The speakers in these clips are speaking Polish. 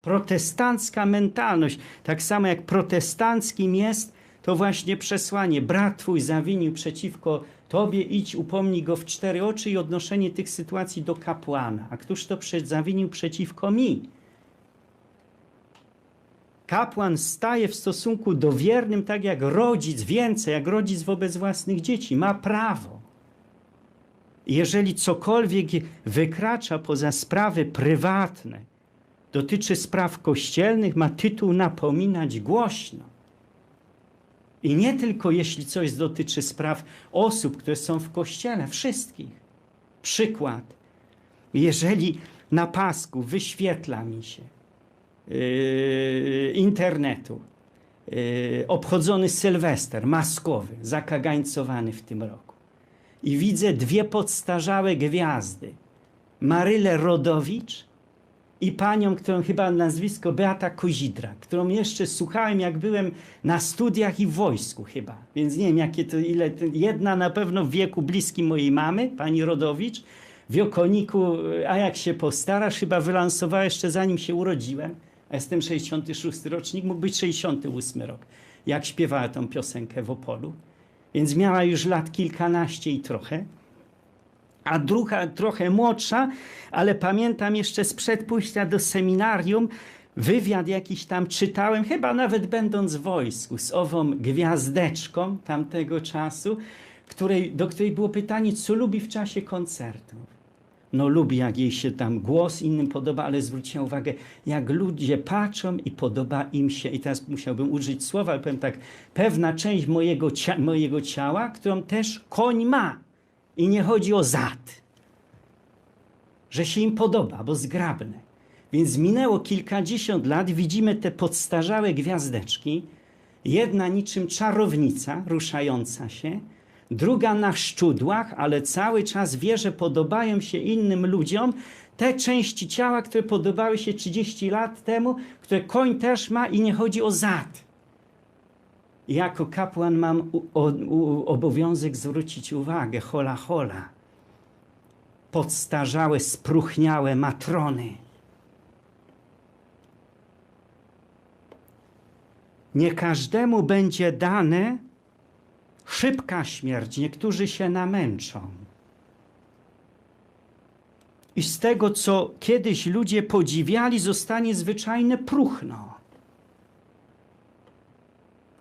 Protestancka mentalność, tak samo jak protestanckim jest to właśnie przesłanie. Brat twój zawinił przeciwko tobie, idź upomnij go w cztery oczy i odnoszenie tych sytuacji do kapłana. A któż to zawinił przeciwko mi? Kapłan staje w stosunku do wiernym tak jak rodzic, więcej jak rodzic wobec własnych dzieci. Ma prawo. Jeżeli cokolwiek wykracza poza sprawy prywatne, dotyczy spraw kościelnych, ma tytuł napominać głośno. I nie tylko jeśli coś dotyczy spraw osób, które są w kościele, wszystkich. Przykład. Jeżeli na pasku wyświetla mi się yy, internetu yy, obchodzony Sylwester maskowy, zakagańcowany w tym roku i widzę dwie podstarzałe gwiazdy, Marylę Rodowicz i panią, którą chyba nazwisko Beata Kozidra, którą jeszcze słuchałem, jak byłem na studiach i w wojsku chyba. Więc nie wiem, jakie to, ile, jedna na pewno w wieku bliskim mojej mamy, pani Rodowicz, w Jokoniku, a jak się postarasz, chyba wylansowała jeszcze zanim się urodziłem, a jestem 66 rocznik, mógł być 68 rok, jak śpiewała tą piosenkę w Opolu. Więc miała już lat kilkanaście i trochę a druga trochę młodsza, ale pamiętam jeszcze sprzed pójścia do seminarium, wywiad jakiś tam czytałem, chyba nawet będąc w wojsku, z ową gwiazdeczką tamtego czasu, której, do której było pytanie, co lubi w czasie koncertów. No lubi, jak jej się tam głos innym podoba, ale zwróciłem uwagę, jak ludzie patrzą i podoba im się, i teraz musiałbym użyć słowa, ale powiem tak, pewna część mojego, cia mojego ciała, którą też koń ma. I nie chodzi o zad, że się im podoba, bo zgrabne. Więc minęło kilkadziesiąt lat, widzimy te podstarzałe gwiazdeczki, jedna niczym czarownica ruszająca się, druga na szczudłach, ale cały czas wie, że podobają się innym ludziom te części ciała, które podobały się 30 lat temu, które koń też ma i nie chodzi o zad. Jako kapłan mam u, u, obowiązek zwrócić uwagę, hola hola, podstarzałe, spruchniałe matrony. Nie każdemu będzie dane szybka śmierć, niektórzy się namęczą. I z tego, co kiedyś ludzie podziwiali, zostanie zwyczajne próchno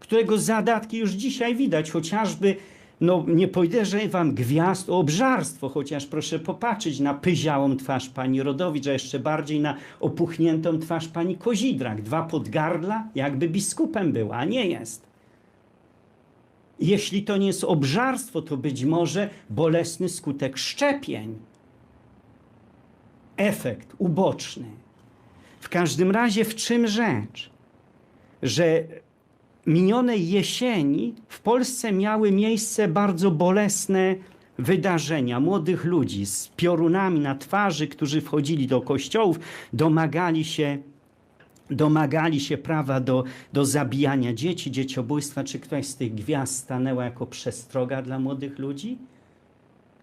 którego zadatki już dzisiaj widać, chociażby, no nie podejrzewam gwiazd o obżarstwo, chociaż proszę popatrzeć na pyziałą twarz pani Rodowicz, a jeszcze bardziej na opuchniętą twarz pani Kozidrak. Dwa podgardla, jakby biskupem była, a nie jest. Jeśli to nie jest obżarstwo, to być może bolesny skutek szczepień. Efekt uboczny. W każdym razie w czym rzecz? Że minionej jesieni w Polsce miały miejsce bardzo bolesne wydarzenia młodych ludzi z piorunami na twarzy, którzy wchodzili do kościołów, domagali się, domagali się prawa do, do zabijania dzieci, dzieciobójstwa. Czy któraś z tych gwiazd stanęła jako przestroga dla młodych ludzi?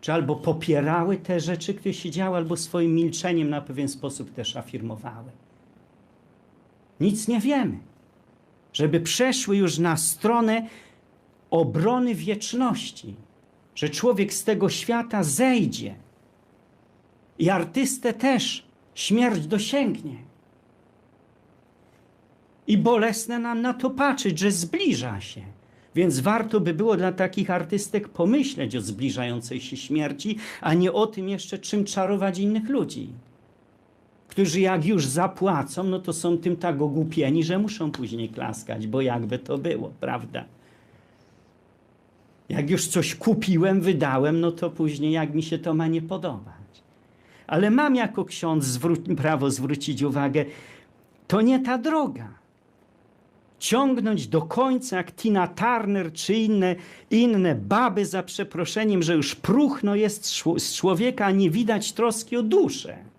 Czy albo popierały te rzeczy, które się działy, albo swoim milczeniem na pewien sposób też afirmowały? Nic nie wiemy żeby przeszły już na stronę obrony wieczności, że człowiek z tego świata zejdzie i artystę też śmierć dosięgnie. I bolesne nam na to patrzeć, że zbliża się. Więc warto by było dla takich artystek pomyśleć o zbliżającej się śmierci, a nie o tym jeszcze, czym czarować innych ludzi którzy jak już zapłacą, no to są tym tak ogłupieni, że muszą później klaskać, bo jakby to było, prawda? Jak już coś kupiłem, wydałem, no to później jak mi się to ma nie podobać. Ale mam jako ksiądz zwró- prawo zwrócić uwagę, to nie ta droga. Ciągnąć do końca jak Tina Turner czy inne, inne baby za przeproszeniem, że już próchno jest z człowieka, a nie widać troski o duszę.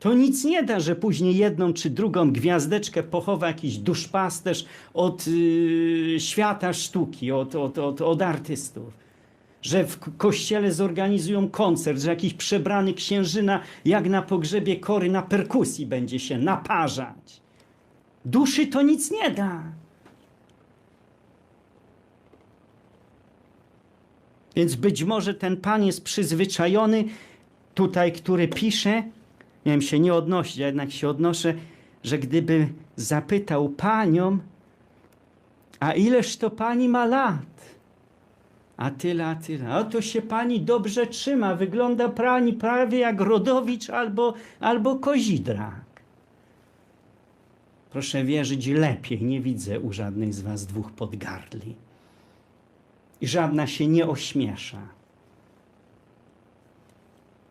To nic nie da, że później jedną czy drugą gwiazdeczkę pochowa jakiś duszpasterz od yy, świata sztuki, od, od, od, od artystów. że w kościele zorganizują koncert, że jakiś przebrany księżyna, jak na pogrzebie kory, na perkusji będzie się naparzać. Duszy to nic nie da. Więc być może ten pan jest przyzwyczajony, tutaj, który pisze, wiem, się nie odnosi, ja jednak się odnoszę, że gdyby zapytał panią, a ileż to pani ma lat? A tyle, a tyle. A to się pani dobrze trzyma. Wygląda pani prawie jak Rodowicz albo, albo Kozidrak. Proszę wierzyć, lepiej nie widzę u żadnej z was dwóch podgardli. I żadna się nie ośmiesza.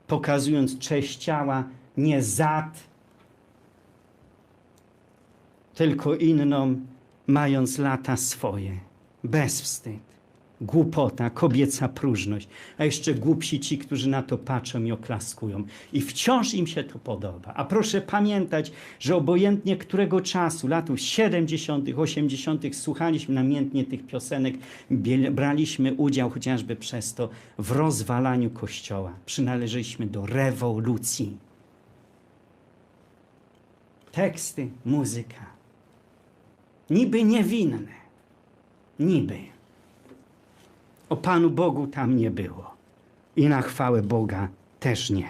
Pokazując cześć ciała, nie zad, tylko inną, mając lata swoje. Bezwstyd, głupota, kobieca próżność. A jeszcze głupsi ci, którzy na to patrzą i oklaskują. I wciąż im się to podoba. A proszę pamiętać, że obojętnie którego czasu, latów 70., 80., słuchaliśmy namiętnie tych piosenek, braliśmy udział chociażby przez to w rozwalaniu Kościoła. Przynależeliśmy do rewolucji. Teksty, muzyka. Niby niewinne. Niby. O Panu Bogu tam nie było. I na chwałę Boga też nie.